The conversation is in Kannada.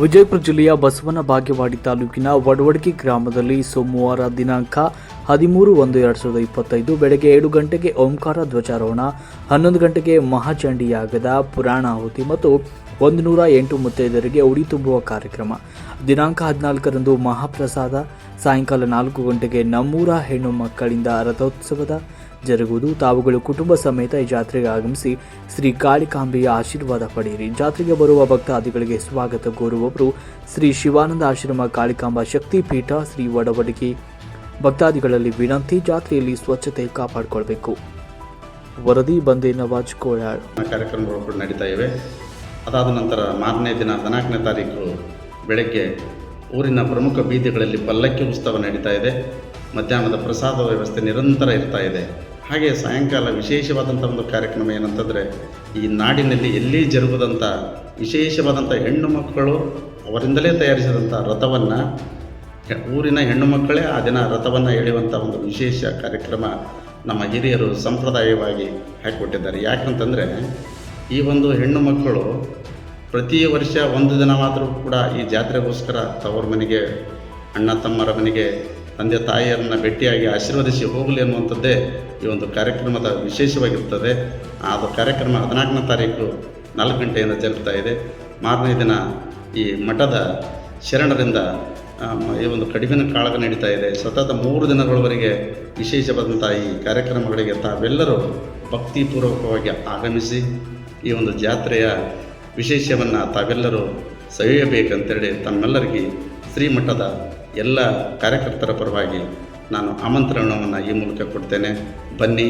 ವಿಜಯಪುರ ಜಿಲ್ಲೆಯ ಬಸವನ ಬಾಗೇವಾಡಿ ತಾಲೂಕಿನ ವಡವಡ್ಗಿ ಗ್ರಾಮದಲ್ಲಿ ಸೋಮವಾರ ದಿನಾಂಕ ಹದಿಮೂರು ಒಂದು ಎರಡು ಸಾವಿರದ ಇಪ್ಪತ್ತೈದು ಬೆಳಗ್ಗೆ ಏಳು ಗಂಟೆಗೆ ಓಂಕಾರ ಧ್ವಜಾರೋಹಣ, ಹನ್ನೊಂದು ಗಂಟೆಗೆ ಮಹಾಚಂಡಿಯಾಗದ ಪುರಾಣಾಹುತಿ ಮತ್ತು ಒಂದು ನೂರ ಎಂಟು ಮುತ್ತೈದರಿಗೆ ಉಡಿ ತುಂಬುವ ಕಾರ್ಯಕ್ರಮ. ದಿನಾಂಕ ಹದಿನಾಲ್ಕರಂದು ಮಹಾಪ್ರಸಾದ, ಸಾಯಂಕಾಲ ನಾಲ್ಕು ಗಂಟೆಗೆ ನಮ್ಮೂರ ಹೆಣ್ಣು ಮಕ್ಕಳಿಂದ ರಥೋತ್ಸವದ ಜರುಗುವುದು. ತಾವುಗಳು ಕುಟುಂಬ ಸಮೇತ ಈ ಜಾತ್ರೆಗೆ ಆಗಮಿಸಿ ಶ್ರೀ ಕಾಳಿಕಾಂಬೆಯ ಆಶೀರ್ವಾದ ಪಡೆಯಿರಿ. ಜಾತ್ರೆಗೆ ಬರುವ ಭಕ್ತಾದಿಗಳಿಗೆ ಸ್ವಾಗತ ಕೋರುವವರು ಶ್ರೀ ಶಿವಾನಂದ ಆಶ್ರಮ ಕಾಳಿಕಾಂಬ ಶಕ್ತಿಪೀಠ, ಶ್ರೀ ಒಡವಡಿಕೆ ಭಕ್ತಾದಿಗಳಲ್ಲಿ ವಿನಂತಿ, ಜಾತ್ರೆಯಲ್ಲಿ ಸ್ವಚ್ಛತೆ ಕಾಪಾಡಿಕೊಳ್ಬೇಕು. ವರದಿ ಬಂದೇ ನವಾಜ್ ಕೋಯಾಳ್ ಕಾರ್ಯಕ್ರಮಗಳು ನಡೀತಾ ಇವೆ. ಅದಾದ ನಂತರ ಮಾರನೇ ದಿನ ಹದಿನಾಲ್ಕನೇ ತಾರೀಕು ಬೆಳಗ್ಗೆ ಊರಿನ ಪ್ರಮುಖ ಬೀದಿಗಳಲ್ಲಿ ಪಲ್ಲಕ್ಕಿ ಉತ್ಸವ ನಡೀತಾ ಇದೆ. ಮಧ್ಯಾಹ್ನದ ಪ್ರಸಾದ ವ್ಯವಸ್ಥೆ ನಿರಂತರ ಇರ್ತಾ ಇದೆ. ಹಾಗೆ ಸಾಯಂಕಾಲ ವಿಶೇಷವಾದಂಥ ಒಂದು ಕಾರ್ಯಕ್ರಮ ಏನಂತಂದರೆ, ಈ ನಾಡಿನಲ್ಲಿ ಎಲ್ಲಿ ಜರುಗದಂಥ ವಿಶೇಷವಾದಂಥ ಹೆಣ್ಣು ಮಕ್ಕಳು ಅವರಿಂದಲೇ ತಯಾರಿಸಿದಂಥ ರಥವನ್ನು ಊರಿನ ಹೆಣ್ಣು ಮಕ್ಕಳೇ ಆ ದಿನ ರಥವನ್ನು ಎಳೆಯುವಂಥ ಒಂದು ವಿಶೇಷ ಕಾರ್ಯಕ್ರಮ ನಮ್ಮ ಹಿರಿಯರು ಸಂಪ್ರದಾಯವಾಗಿ ಹಾಕಿಕೊಟ್ಟಿದ್ದಾರೆ. ಯಾಕಂತಂದರೆ ಈ ಒಂದು ಹೆಣ್ಣು ಮಕ್ಕಳು ಪ್ರತಿ ವರ್ಷ ಒಂದು ದಿನವಾದರೂ ಕೂಡ ಈ ಜಾತ್ರೆಗೋಸ್ಕರ ತವರ ಮನೆಗೆ, ಅಣ್ಣ ತಮ್ಮರ ಮನೆಗೆ, ತಂದೆ ತಾಯಿಯರನ್ನು ಭೇಟಿಯಾಗಿ ಆಶೀರ್ವದಿಸಿ ಹೋಗಲಿ ಅನ್ನುವಂಥದ್ದೇ ಈ ಒಂದು ಕಾರ್ಯಕ್ರಮದ ವಿಶೇಷವಾಗಿರ್ತದೆ. ಅದು ಕಾರ್ಯಕ್ರಮ ಹದಿನಾಲ್ಕನೇ ತಾರೀಕು ನಾಲ್ಕು ಗಂಟೆಯಿಂದ ಜರುಗ್ತಾ ಇದೆ. ಮಾರನೇ ದಿನ ಈ ಮಠದ ಶರಣರಿಂದ ಈ ಒಂದು ಕಡಿಮೆನ ಕಾಳಗ ನಡೀತಾ ಇದೆ. ಸತತ ಮೂರು ದಿನಗಳವರೆಗೆ ವಿಶೇಷವಾದಂಥ ಈ ಕಾರ್ಯಕ್ರಮಗಳಿಗೆ ತಾವೆಲ್ಲರೂ ಭಕ್ತಿಪೂರ್ವಕವಾಗಿ ಆಗಮಿಸಿ ಈ ಒಂದು ಜಾತ್ರೆಯ ವಿಶೇಷವನ್ನು ತಾವೆಲ್ಲರೂ ಸವಿಯಬೇಕಂತೇಳಿ ತಮ್ಮೆಲ್ಲರಿಗೆ ಶ್ರೀಮಠದ ಎಲ್ಲ ಕಾರ್ಯಕರ್ತರ ಪರವಾಗಿ ನಾನು ಆಮಂತ್ರಣವನ್ನು ಈ ಮೂಲಕ ಕೊಡ್ತೇನೆ. ಬನ್ನಿ.